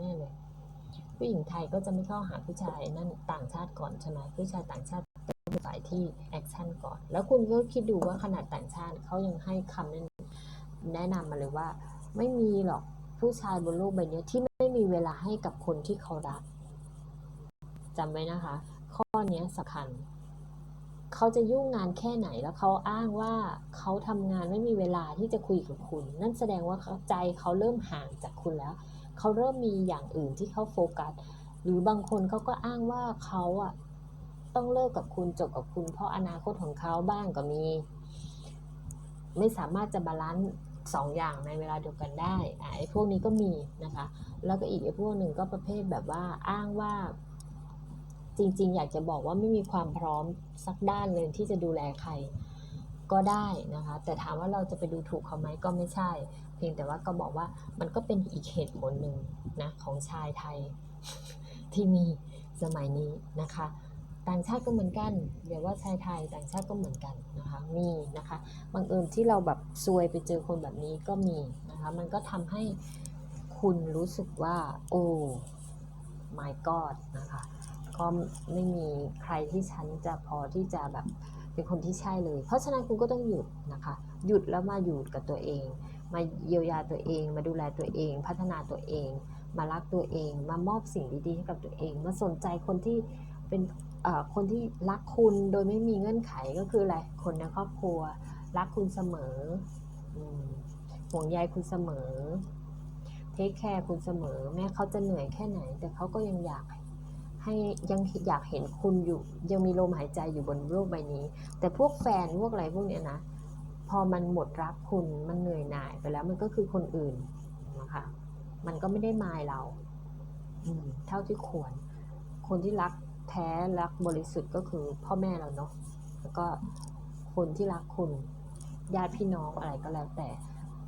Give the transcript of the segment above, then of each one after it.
แน่เลยผู้หญิงไทยก็จะไม่เข้าหาผู้ชายนั่นต่างชาติก่อนใช่ไหมผู้ชายต่างชาติเป็นฝ่ายที่แอคชั่นก่อน แล้วคุณก็คิดดูว่าขนาดต่างชาติเขายังให้คำแนะแนะนำมาเลยว่า ไม่มีหรอกผู้ชายบนโลกใบนี้ที่ไม่มีเวลาให้กับคนที่เขารักจำไว้นะคะ ข้อนี้สำคัญเขาจะยุ่งงานแค่ไหนแล้วเขาอ้างว่าเขาทำงานไม่มีเวลาที่จะคุยกับคุณ นั่นแสดงว่าใจเขาเริ่มห่างจากคุณแล้ว เขาเริ่มมีอย่างอื่นที่เขาโฟกัส หรือบางคนเขาก็อ้างว่าเขาอะต้องเลิกกับคุณจบกับคุณ เพราะอนาคตของเขาบ้างก็มี ไม่สามารถจะบาลานซ์สองอย่างในเวลาเดียวกันได้อะไอ้พวกนี้ก็มีนะคะ แล้วก็อีกไอ้พวกหนึ่งก็ประเภทแบบว่าอ้างว่า จริง ๆ อยากจะบอกว่าไม่มีความพร้อมสักด้านเลยที่จะดูแลใคร ก็ได้นะคะ แต่ถามว่าเราจะไปดูถูกเขาไหมก็ไม่ใช่ เพียงแต่ว่าก็บอกว่ามันก็เป็นอีกเหตุผลหนึ่งนะของชายไทยที่มีสมัยนี้นะคะ ต่างชาติก็เหมือนกันเดี๋ยวว่าชายไทยต่างชาติก็เหมือนกันนะคะมีนะคะบังเอิญที่เราแบบซวยไปเจอคนแบบนี้ก็มีนะคะมันก็ทำให้คุณรู้สึกว่า โอ้ my god นะคะ ก็ไม่มีใครที่ฉันจะพอที่จะแบบเป็นคนที่ใช่เลย เพราะฉะนั้นคุณก็ต้องหยุดนะคะ หยุดแล้วมาอยู่กับตัวเอง มาเยียวยาตัวเอง มาดูแลตัวเอง พัฒนาตัวเอง มารักตัวเอง มามอบสิ่งดีๆให้กับตัวเอง มาสนใจคนที่เป็นคนที่รักคุณโดยไม่มีเงื่อนไขก็คืออะไร คนในครอบครัว รักคุณเสมอห่วงใยคุณเสมอ เทคแคร์คุณเสมอ แม้เขาจะเหนื่อยแค่ไหน แต่เขาก็ยังอยาก ให้ยังอยากเห็นคุณอยู่ ยังมีลมหายใจอยู่บนโลกใบนี้ แต่พวกแฟนพวกอะไรพวกเนี้ยนะพอมันหมดรักคุณมันเหนื่อยหน่ายไปแล้วมันก็คือคนอื่นนะคะมันก็ไม่ได้มายเราอืเท่าที่ควร คนที่รักแท้รักบริสุทธิ์ก็คือพ่อแม่เราเนาะแล้วก็คนที่รักคุณญาติพี่น้องอะไรก็แล้วแต่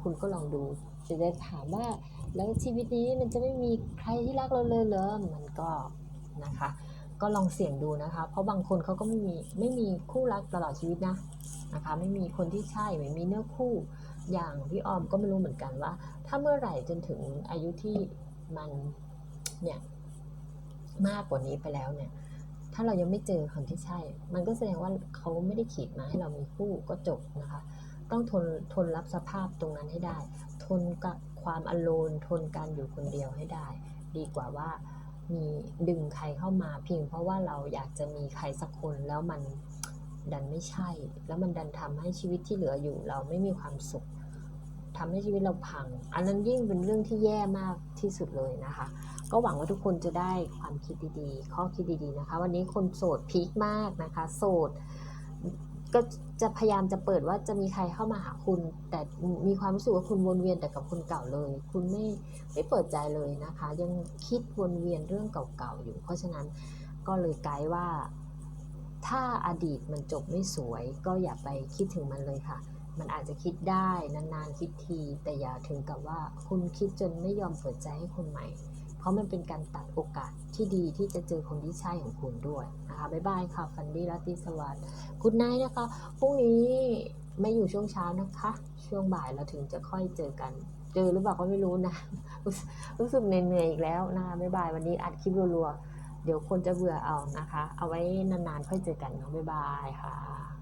คุณก็ลองดูจะได้ถามว่าแล้วชีวิตนี้มันจะไม่มีใครที่รักเราเลยเหรอมันก็ นะคะ ก็ลองเสี่ยงดูนะคะ เพราะบางคนเขาก็ไม่มีไม่มีคู่รักตลอดชีวิตนะนะคะ ไม่มีคนที่ใช่ไม่มีเนื้อคู่อย่างพี่ออมก็ไม่รู้เหมือนกันว่า ถ้าเมื่อไหร่จนถึงอายุที่มันเนี่ยมากกว่านี้ไปแล้วเนี่ย ถ้าเรายังไม่เจอคนที่ใช่ มันก็แสดงว่าเขาไม่ได้ขีดมาให้เรามีคู่ก็จบนะคะ ต้องทนทนรับสภาพตรงนั้นให้ได้ ทนกับความอโลนทนการอยู่คนเดียวให้ได้ ดีกว่าว่า มีดึงใครเข้ามาเพียงเพราะว่าเราอยากจะมีใครสักคนแล้วมันดันไม่ใช่ แล้วมันดันทำให้ชีวิตที่เหลืออยู่ เราไม่มีความสุขทำให้ชีวิตเราพัง อันนั้นยิ่งเป็นเรื่องที่แย่มากที่สุดเลยนะคะ ก็หวังว่าทุกคนจะได้ความคิดดีๆ ข้อคิดดีๆนะคะ วันนี้คนโสดพีคมากนะคะ โสด ก็จะพยายามจะเปิดว่าจะมีใครเข้ามาหาคุณ แต่มีความรู้สึกว่าคุณวนเวียนแต่กับคนเก่าเลย คุณไม่ไม่เปิดใจเลยนะคะ ยังคิดวนเวียนเรื่องเก่าๆอยู่ เพราะฉะนั้นก็เลยไกด์ว่า ถ้าอดีตมันจบไม่สวย ก็อย่าไปคิดถึงมันเลยค่ะ มันอาจจะคิดได้นานๆคิดที แต่อย่าถึงกับว่าคุณคิดจนไม่ยอมเปิดใจให้คนใหม่ ราะมันเป็นการตัดโอกาสที่ดีที่จะเจอคนที่ใช่ของคุณด้วยนะคะบ๊ายบายค่ะฟันดี้รัตติสวัสดิ์คุณนายนะคะพรุ่งนี้ไม่อยู่ช่วงเช้านะคะ ช่วงบ่ายเราถึงจะค่อยเจอกัน เจอหรือเปล่าก็ไม่รู้นะรู้สึกรู้สึกเหนื่อยๆอีกแล้วนะคะบ๊ายบายวันนี้อัดคลิปรัวๆเดี๋ยวคนจะเบื่อเอานะคะ เอาไว้นานๆค่อยเจอกันเนาะบ๊ายบายค่ะ